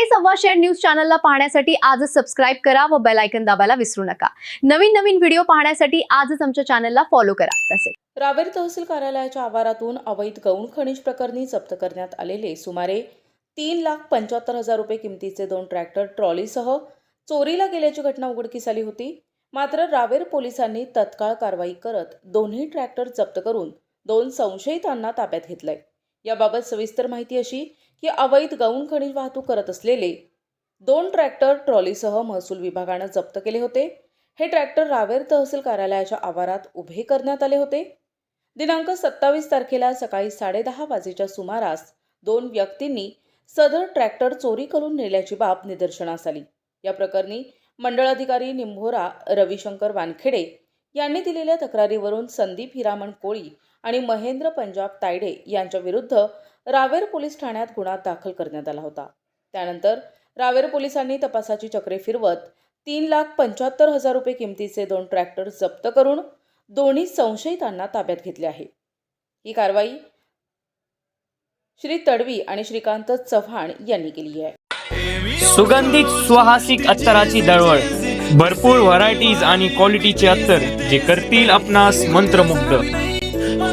हे सव्वा share news चॅनलला पाहण्यासाठी आजच सबस्क्राईब करा व बेलायकन दाबायला विसरू नका. नवीन नवीन व्हिडिओ पाहण्यासाठी आजच आमच्या चॅनलला फॉलो करा. तसेच रावेर तहसील कार्यालयाच्या आवारातून अवैध गौण खनिज प्रकरणी जप्त करण्यात आलेले सुमारे तीन लाख पंच्याहत्तर हजार रुपये किमतीचे दोन ट्रॅक्टर ट्रॉलीसह चोरीला गेल्याची घटना उघडकीस आली होती. मात्र रावेर पोलिसांनी तत्काळ कारवाई करत दोन्ही ट्रॅक्टर जप्त करून दोन संशयितांना ताब्यात घेतलंय. याबाबत सविस्तर माहिती अशी की अवैध गौण खनिज वाहतूक करत असलेले दोन ट्रॅक्टर ट्रॉलीसह महसूल विभागानं जप्त केले होते. हे ट्रॅक्टर रावेर तहसील कार्यालयाच्या आवारात उभे करण्यात आले होते. दिनांक सत्तावीस तारखेला सकाळी साडेदहा वाजेच्या सुमारास दोन व्यक्तींनी सदर ट्रॅक्टर चोरी करून नेल्याची बाब निदर्शनास आली. या प्रकरणी मंडळाधिकारी निंभोरा रविशंकर वानखेडे यांनी दिलेल्या तक्रारीवरून संदीप हिरामण कोळी आणि महेंद्र पंजाब तायडे यांच्या विरुद्ध रावेर पोलीस ठाण्यात गुन्हा दाखल करण्यात आला होता. त्यानंतर रावेर पोलिसांनी तपासाची चक्रे फिरवत तीन लाख पंच्याहत्तर हजार रुपये किमतीचे दोन ट्रॅक्टर जप्त करून दोन्ही संशयितांना ताब्यात घेतले आहे. ही कारवाई श्री तडवी आणि श्रीकांत चव्हाण यांनी केली आहे. सुगंधित सुहासिक अत्तराची दळवळ भरपूर व्हरायटीज आणि क्वालिटीचे अत्तर जे करतील आपणास मंत्रमुग्ध.